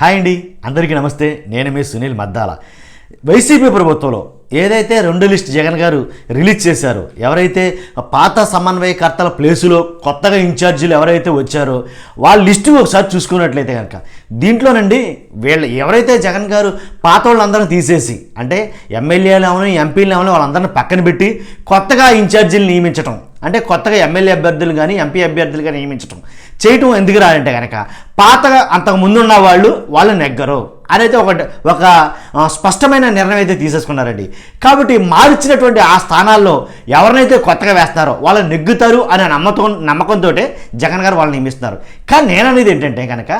Hi అండి అందరికీ నమస్తే. నేను మీ సునీల్ మద్దాల. వైసీపీ ప్రభుత్వంలో ఏదైతే రెండు లిస్ట్ జగన్ గారు రిలీజ్ చేశారో ఎవరైతే పాత సమన్వయకర్తల ప్లేసులో కొత్తగా ఇన్ఛార్జీలు ఎవరైతే వచ్చారో వాళ్ళ లిస్టు ఒకసారి చూసుకున్నట్లయితే కనుక దీంట్లోనండి వీళ్ళు ఎవరైతే జగన్ గారు పాత వాళ్ళందరినీ తీసేసి అంటే ఎమ్మెల్యేలు అవని ఎంపీలు అవని వాళ్ళందరిని పక్కన పెట్టి కొత్తగా ఇన్ఛార్జీలు నియమించడం అంటే కొత్తగా ఎమ్మెల్యే అభ్యర్థులు కానీ ఎంపీ అభ్యర్థులు కానీ నియమించడం చేయటం ఎందుకు రాలంటే కనుక పాతగా అంతకు ముందున్న వాళ్ళు వాళ్ళు నెగ్గరు. అనేది ఒక ఒక స్పష్టమైన నిర్ణయం అయితే తీసేసుకున్నారండి. కాబట్టి మార్చినటువంటి ఆ స్థానాల్లో ఎవరినైతే కొత్తగా వేస్తారో వాళ్ళు నెగ్గుతారు అనే నమ్మకం నమ్మకంతో జగన్ గారు వాళ్ళని నియమిస్తున్నారు. కానీ నేను అనేది ఏంటంటే కనుక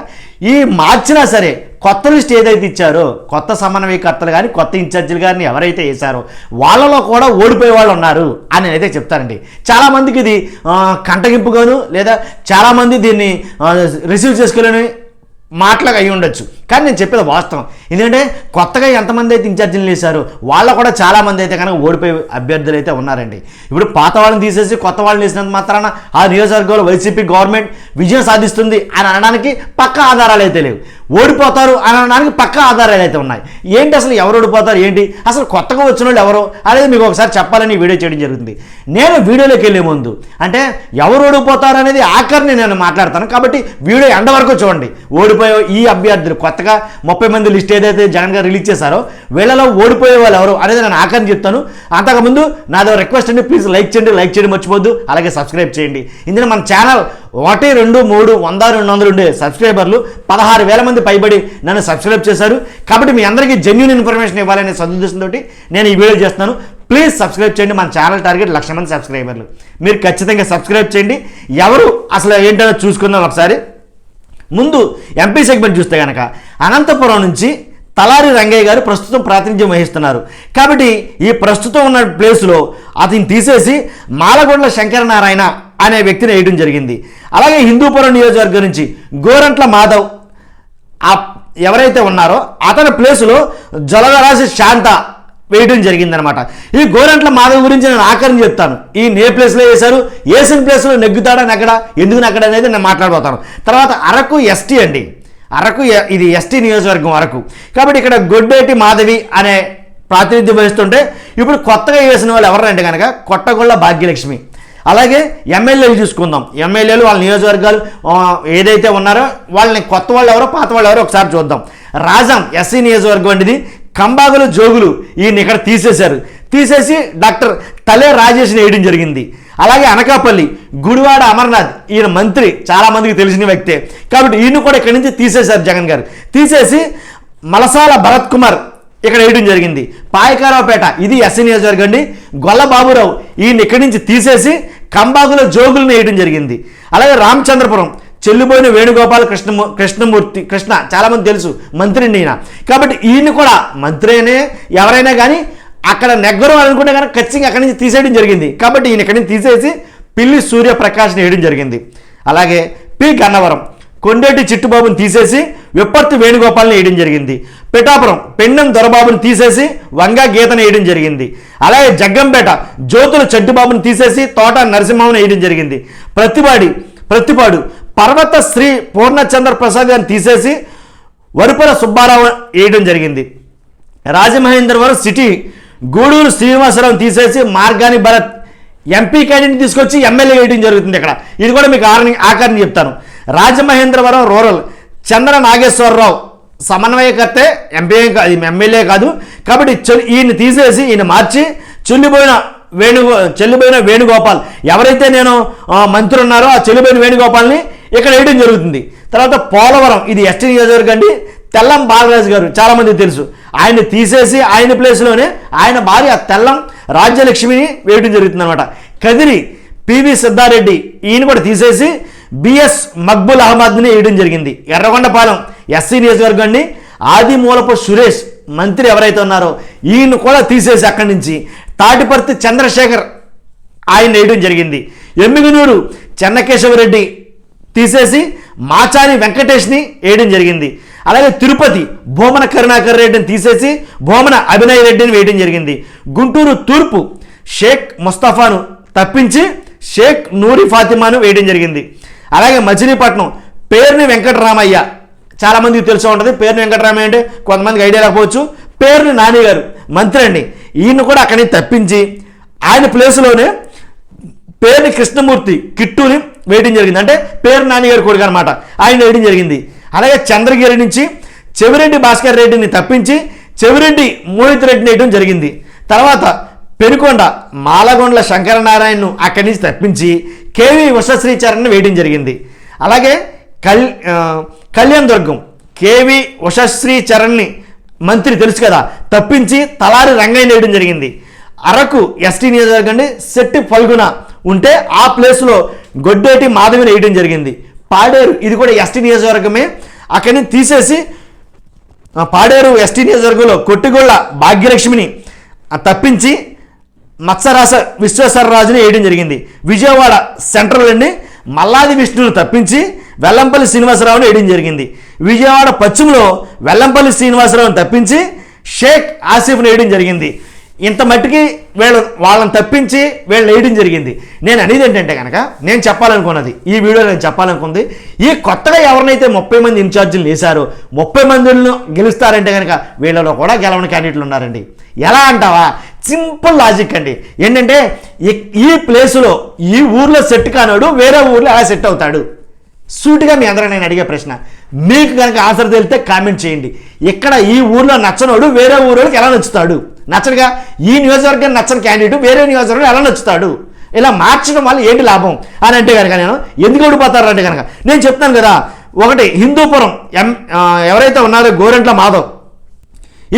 ఈ మార్చినా సరే కొత్త లిస్ట్ ఏదైతే ఇచ్చారో కొత్త సమన్వయకర్తలు కానీ కొత్త ఇన్ఛార్జీలు కానీ ఎవరైతే వేశారో వాళ్ళలో కూడా ఓడిపోయే వాళ్ళు ఉన్నారు అని అయితే చెప్తారండి చాలామందికి ఇది కంటగింపుగాను లేదా చాలామంది దీన్ని రిసీవ్ చేసుకోలేని మాట్లాగా అయి ఉండొచ్చు. కానీ నేను చెప్పేది వాస్తవం. ఎందుకంటే కొత్తగా ఎంతమంది అయితే ఇన్ఛార్జీలు వేశారు వాళ్ళ కూడా చాలామంది అయితే కనుక ఓడిపోయే అభ్యర్థులు అయితే ఉన్నారండి. ఇప్పుడు పాత వాళ్ళని తీసేసి కొత్త వాళ్ళని వేసినంత మాత్రాన ఆ నియోజకవర్గంలో వైసీపీ గవర్నమెంట్ విజయం సాధిస్తుంది అని అనడానికి పక్క ఆధారాలు అయితే లేవు. ఓడిపోతారు అని అనడానికి పక్క ఆధారాలు అయితే ఉన్నాయి. ఏంటి అసలు ఎవరు ఓడిపోతారు ఏంటి? అసలు కొత్తగా వచ్చిన వాళ్ళు ఎవరు? అనేది మీకు ఒకసారి చెప్పాలని వీడియో చేయడం జరుగుతుంది. నేను వీడియోలోకి వెళ్ళే ముందు అంటే ఎవరు ఓడిపోతారు అనేది ఆఖరిని నేను మాట్లాడతాను. కాబట్టి వీడియో ఎండ వరకు చూడండి. ఓడిపోయే ఈ అభ్యర్థులు కొత్తగా ముప్పై మంది లిస్ట్ ఏదైతే జగన్ గారు రిలీజ్ చేశారో వీళ్ళలో ఓడిపోయే వాళ్ళు ఎవరు అనేది నేను ఆఖరి చెప్తాను. అంతకుముందు నాదో రిక్వెస్ట్ అండి ప్లీజ్ లైక్ చేయండి లైక్ చేయడం మర్చిపోద్దు అలాగే సబ్స్క్రైబ్ చేయండి. ఇందులో మన ఛానల్ ఒకటి రెండు మూడు వంద రెండు వందలు ఉండే సబ్స్క్రైబర్లు పదహారు వేల మంది పైబడి నన్ను సబ్స్క్రైబ్ చేశారు. కాబట్టి మీ అందరికీ జెన్యున్ ఇన్ఫర్మేషన్ ఇవ్వాలనే సదుద్దేశంతో నేను ఈ వీడియో చేస్తున్నాను. ప్లీజ్ సబ్స్క్రైబ్ చేయండి మన ఛానల్ టార్గెట్ లక్ష మంది సబ్స్క్రైబర్లు మీరు ఖచ్చితంగా సబ్స్క్రైబ్ చేయండి. ఎవరు అసలు ఏంటో చూసుకుందాం ఒకసారి. ముందు ఎంపీ సెగ్మెంట్ చూస్తే కనుక అనంతపురం నుంచి తలారి రంగయ్య గారు ప్రస్తుతం ప్రాతినిధ్యం వహిస్తున్నారు. కాబట్టి ఈ ప్రస్తుతం ఉన్న ప్లేస్లో అతని తీసేసి మాలగొండ్ల శంకరనారాయణ అనే వ్యక్తిని వేయడం జరిగింది. అలాగే హిందూపురం నియోజకవర్గం నుంచి గోరంట్ల మాధవ్ ఆ ఎవరైతే ఉన్నారో అతని ప్లేసులో జలగరాశి శాంత వేయడం జరిగిందనమాట ఈ గోరంట్ల మాధవ్ గురించి నేను ఆఖరిని చెప్తాను. ఈ నే ప్లేస్లో వేశారు వేసిన ప్లేస్లో నెగ్గుతాడా అక్కడ ఎందుకు అక్కడ అనేది నేను మాట్లాడబోతాను. తర్వాత అరకు ఎస్టీ అండి. అరకు ఇది ఎస్టీ నియోజకవర్గం అరకు. కాబట్టి ఇక్కడ గొడ్డేటి మాధవి అనే ప్రాతినిధ్యం వహిస్తుంటే ఇప్పుడు కొత్తగా వేసిన వాళ్ళు ఎవరంటే కనుక కొట్టగొళ్ళ భాగ్యలక్ష్మి. అలాగే ఎమ్మెల్యేలు చూసుకుందాం. ఎమ్మెల్యేలు వాళ్ళ నియోజకవర్గాలు ఏదైతే ఉన్నారో వాళ్ళని కొత్త వాళ్ళు ఎవరో పాత వాళ్ళు ఎవరో ఒకసారి చూద్దాం. రాజం ఎస్సీ నియోజకవర్గం అండి ఇది. కంబాగులు జోగులు ఈయన ఇక్కడ తీసేశారు. తీసేసి డాక్టర్ తలే రాజేష్ని వేయడం జరిగింది. అలాగే అనకాపల్లి గుడివాడ అమర్నాథ్ ఈయన మంత్రి చాలా మందికి తెలిసిన వ్యక్తే. కాబట్టి ఈయన కూడా ఇక్కడి నుంచి తీసేశారు జగన్ గారు. తీసేసి మలసాల భరత్ కుమార్ ఇక్కడ వేయడం జరిగింది. పాయకారావుపేట ఇది ఎస్సీ నియోజకవర్గం అండి. గొల్ల బాబురావు ఈయన ఇక్కడి నుంచి తీసేసి కంబాగుల జోగులను వేయడం జరిగింది. అలాగే రామచంద్రపురం చెల్లిపోయిన వేణుగోపాల కృష్ణ కృష్ణమూర్తి కృష్ణ చాలామంది తెలుసు మంత్రిని ఈయన. కాబట్టి ఈయన కూడా మంత్రినే ఎవరైనా కానీ అక్కడ నెగ్గరు అనుకుంటే కనుక ఖచ్చితంగా అక్కడి నుంచి తీసేయడం జరిగింది. కాబట్టి ఈయన ఇక్కడి నుంచి తీసేసి పిల్లి సూర్యప్రకాష్ని వేయడం జరిగింది. అలాగే పి. గన్నవరం కొండేటి చిట్టుబాబుని తీసేసి విప్పర్తి వేణుగోపాల్ని వేయడం జరిగింది. పిఠాపురం పెండం దొరబాబుని తీసేసి వంగా గీతను వేయడం జరిగింది. అలాగే జగ్గంపేట జ్యోతుల చెట్టుబాబుని తీసేసి తోట నరసింహంని వేయడం జరిగింది. ప్రతిపాడి ప్రతిపాడు పర్వత శ్రీ పూర్ణచంద్ర ప్రసాద్ గారిని తీసేసి వరుపుల సుబ్బారావు వేయడం జరిగింది. రాజమహేంద్రవరం సిటీ గూడూరు శ్రీనివాసరావు తీసేసి మార్గాని భరత్ ఎంపీ క్యాండిడేట్ తీసుకొచ్చి ఎమ్మెల్యే వేయడం జరుగుతుంది ఇక్కడ. ఇది కూడా మీకు ఆరని ఆఖరిని చెప్తాను. రాజమహేంద్రవరం రూరల్ చంద్ర నాగేశ్వరరావు సమన్వయకర్తే ఎంపీ కాదు ఎమ్మెల్యే కాదు. కాబట్టి ఈయన తీసేసి ఈయన మార్చి చెల్లిపోయిన వేణుగో చెల్లిపోయిన వేణుగోపాల్ ఎవరైతే నేను మంత్రి ఉన్నారో ఆ చెల్లిపోయిన వేణుగోపాల్ని ఇక్కడ వేయడం జరుగుతుంది. తర్వాత పోలవరం ఇది ఎస్టీ నియోజకవర్గం అండి. తెల్లం బాలరాజు గారు చాలామంది తెలుసు. ఆయన తీసేసి ఆయన ప్లేస్లోనే ఆయన భార్య తెల్లం రాజ్యలక్ష్మిని వేయడం జరుగుతుంది అనమాట కదిరి పివి సిద్ధారెడ్డి ఈయన కూడా తీసేసి బిఎస్ మక్బుల్ అహ్మద్ని వేయడం జరిగింది. ఎర్రగొండపాలెం ఎస్సీ నియోజకవర్గం అండి. ఆదిమూలపు సురేష్ మంత్రి ఎవరైతే ఉన్నారో ఈయన కూడా తీసేసి అక్కడి నుంచి తాటిపర్తి చంద్రశేఖర్ ఆయన వేయడం జరిగింది. ఎమ్మిగనూరు చెన్నకేశవరెడ్డి తీసేసి మాచాని వెంకటేష్ని వేయడం జరిగింది. అలాగే తిరుపతి భూమన కరుణాకర్ రెడ్డిని తీసేసి భూమన అభినయ్ రెడ్డిని వేయడం జరిగింది. గుంటూరు తూర్పు షేక్ ముస్తఫాను తప్పించి షేక్ నూరి ఫాతిమాను వేయడం జరిగింది. అలాగే మచిలీపట్నం పేరుని వెంకటరామయ్య. చాలామందికి తెలిసి ఉంటుంది. పేరుని వెంకటరామయ్య అంటే కొంతమందికి ఐడియా లేకపోవచ్చు. పేరుని నాని గారు మంత్రి అండి ఈయన కూడా అక్కడి నుంచి తప్పించి ఆయన ప్లేస్లోనే పేరుని కృష్ణమూర్తి కిట్టుని వేయడం జరిగింది. అంటే పేరు నాన్నగారి కొడుకు అనమాట ఆయన వేయడం జరిగింది. అలాగే చంద్రగిరి నుంచి చెవిరెడ్డి భాస్కర్ రెడ్డిని తప్పించి చెవిరెడ్డి మోహిత్ రెడ్డిని వేయడం జరిగింది. తర్వాత పెనుకొండ మాలగొండ్ల శంకరనారాయణను అక్కడి నుంచి తప్పించి కేవి ఉషశ్రీచరణ్ని వేయడం జరిగింది. అలాగే కల్ కళ్యాణ్ దుర్గం కేవి ఉషశ్రీ చరణ్ని మంత్రి తెలుసు కదా తప్పించి తలారి రంగయ్య వేయడం జరిగింది. అరకు ఎస్టీ నియోజకవర్గం అండి శెట్టి ఫల్గుణ ఉంటే ఆ ప్లేస్లో గొడ్డేటి మాధవిని వేయడం జరిగింది. పాడేరు ఇది కూడా ఎస్టీ నియోజకవర్గమే. అక్కడి నుంచి తీసేసి పాడేరు ఎస్టీ నియోజకవర్గంలో కొట్టిగొళ్ళ భాగ్యలక్ష్మిని తప్పించి మత్సరాస విశ్వేశ్వరరాజుని వేయడం జరిగింది. విజయవాడ సెంట్రల్ అండి మల్లాది విష్ణును తప్పించి వెల్లంపల్లి శ్రీనివాసరావుని వేయడం జరిగింది. విజయవాడ పశ్చిమలో వెల్లంపల్లి శ్రీనివాసరావుని తప్పించి షేక్ ఆసిఫ్ని వేయడం జరిగింది. ఇంత మట్టికి వీళ్ళు వాళ్ళని తప్పించి వీళ్ళు వేయడం జరిగింది. నేను అనేది ఏంటంటే కనుక నేను చెప్పాలనుకున్నది ఈ వీడియో నేను చెప్పాలనుకుంది ఈ కొత్తగా ఎవరినైతే ముప్పై మంది ఇన్ఛార్జీలు వేశారో ముప్పై మందిలో గెలుస్తారంటే కనుక వీళ్ళలో కూడా గెలవని క్యాండిడేట్లు ఉన్నారండి. ఎలా అంటావా? సింపుల్ లాజిక్ అండి. ఏంటంటే ఈ- ఈ ప్లేసులో ఈ ఊర్లో సెట్ కానోడు వేరే ఊర్లో ఎలా సెట్ అవుతాడు? సూటిగా మీ అందరూ నేను అడిగే ప్రశ్న. మీకు కనుక ఆన్సర్ తెలితే కామెంట్ చేయండి. ఇక్కడ ఈ ఊర్లో నచ్చనోడు వేరే ఊరోళ్ళకి ఎలా నచ్చుతాడు? నచ్చడుగా ఈ నియోజకవర్గం నచ్చని క్యాండిడేట్ వేరే నియోజకవర్గం ఎలా నచ్చుతాడు? ఇలా మార్చడం వల్ల ఏంటి లాభం? అని అంటే కనుక నేను ఎందుకు ఓడిపోతారు అంటే కనుక నేను చెప్తాను కదా ఒకటి హిందూపురం ఎం ఎవరైతే ఉన్నారో గోరెంట్ల మాధవ్.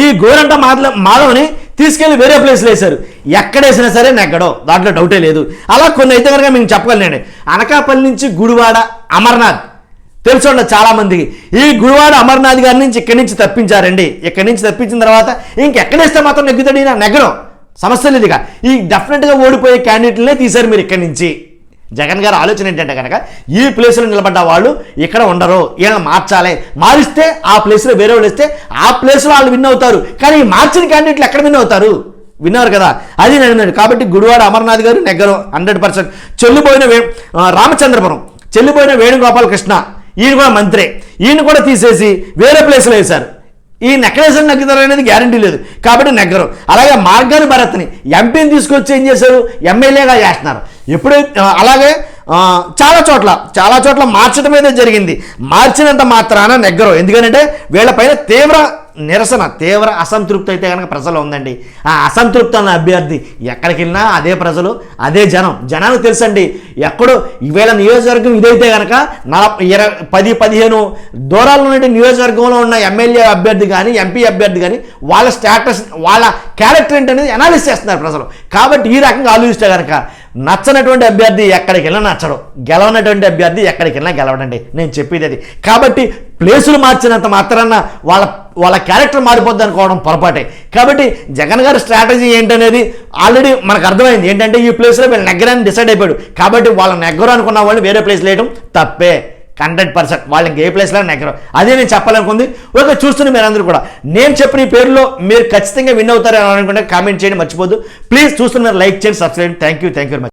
ఈ గోరంట మాధవ మాధవ్ని తీసుకెళ్ళి వేరే ప్లేస్లో వేశారు. ఎక్కడేసినా సరే నెగ్గడో దాంట్లో డౌటే లేదు. అలా కొన్ని అయితే కనుక మేము చెప్పగలను అనకాపల్లి నుంచి గుడివాడ అమర్నాథ్. తెలుసుకోండి చాలామందికి ఈ గుడివాడ అమర్నాథ్ గారి నుంచి ఇక్కడి నుంచి తప్పించారండి. ఇక్కడి నుంచి తప్పించిన తర్వాత ఇంకెక్కడేస్తే మాత్రం నెగ్గుతాడు ఈయన నెగ్గడం. సమస్య లేదు ఇక ఈ డెఫినెట్గా ఓడిపోయే క్యాండిడేట్లనే తీశారు మీరు ఇక్కడి నుంచి. జగన్ గారి ఆలోచన ఏంటంటే కనుక ఈ ప్లేస్లో నిలబడ్డ వాళ్ళు ఇక్కడ ఉండరు. వీళ్ళని మార్చాలి. మారిస్తే ఆ ప్లేస్లో వేరే వాళ్ళు ఇస్తే ఆ ప్లేస్లో వాళ్ళు విన్ అవుతారు. కానీ మార్చిన క్యాండిడేట్లు ఎక్కడ విన్ అవుతారు? విన్నారు కదా. అది నేను కాబట్టి గుడివాడ అమర్నాథ్ గారు నెగ్గరు. Hundred percent. చెల్లిపోయిన వే రామచంద్రపురం. చెల్లిపోయిన వేణుగోపాలకృష్ణ. ఈయన కూడా మంత్రే. ఈయన కూడా తీసేసి వేరే ప్లేస్లో వేశారు. ఈ నెక్కలేసిన నగ్గుతారు అనేది గ్యారంటీ లేదు. కాబట్టి నెగ్గరు. అలాగే మార్గాని భరత్ని ఎంపీని తీసుకొచ్చి ఏం చేశారు? ఎమ్మెల్యేగా చేస్తున్నారు. ఎప్పుడైతే అలాగే చాలా చోట్ల చాలా చోట్ల మార్చడం అయితే జరిగింది. మార్చినంత మాత్రాన నెగ్గరు. ఎందుకంటే వీళ్ళపైన తీవ్ర నిరసన తీవ్ర అసంతృప్తి అయితే కనుక ప్రజలు ఉందండి. ఆ అసంతృప్తి అన్న అభ్యర్థి ఎక్కడికి వెళ్ళినా అదే ప్రజలు అదే జనం. జనానికి తెలుసండి ఎక్కడో ఈవేళ నియోజకవర్గం ఇదైతే కనుక నలభై ఇరవై పది పదిహేను దూరాల నుండి నియోజకవర్గంలో ఉన్న ఎమ్మెల్యే అభ్యర్థి కానీ ఎంపీ అభ్యర్థి కానీ వాళ్ళ స్టేటస్ వాళ్ళ క్యారెక్టర్ ఏంటనేది అనాలిసిస్ చేస్తున్నారు ప్రజలు. కాబట్టి ఈ రకంగా ఆలోచిస్తే కనుక నచ్చనటువంటి అభ్యర్థి ఎక్కడికి వెళ్ళినా నచ్చడు. గెలవనటువంటి అభ్యర్థి ఎక్కడికి వెళ్ళినా గెలవడండి. నేను చెప్పేది అది. కాబట్టి ప్లేసులు మార్చినంత మాత్రాన వాళ్ళ వాళ్ళ క్యారెక్టర్ మారిపోద్ది అనుకోవడం పొరపాటే. కాబట్టి జగన్ గారి స్ట్రాటజీ ఏంటనేది ఆల్రెడీ మనకు అర్థమైంది. ఏంటంటే ఈ ప్లేస్లో వీళ్ళు నెగ్గరని డిసైడ్ అయిపోయాడు. కాబట్టి వాళ్ళ నెగ్గరు అనుకున్న వాళ్ళు వేరే ప్లేస్ వేయడం తప్పే. హండ్రెడ్ పర్సెంట్ వాళ్ళకి ఏ ప్లేస్లో నెగ్గరు. అదే నేను చెప్పాలనుకుంది. ఓకే చూస్తున్న మీరందరూ కూడా. నేను చెప్పిన ఈ పేరులో మీరు ఖచ్చితంగా విన్ అవుతారని అనుకుంటే కామెంట్ చేయండి మర్చిపోద్దు. ప్లీజ్ చూస్తున్న మీరు లైక్ చేయండి subscribe thank you thank you very much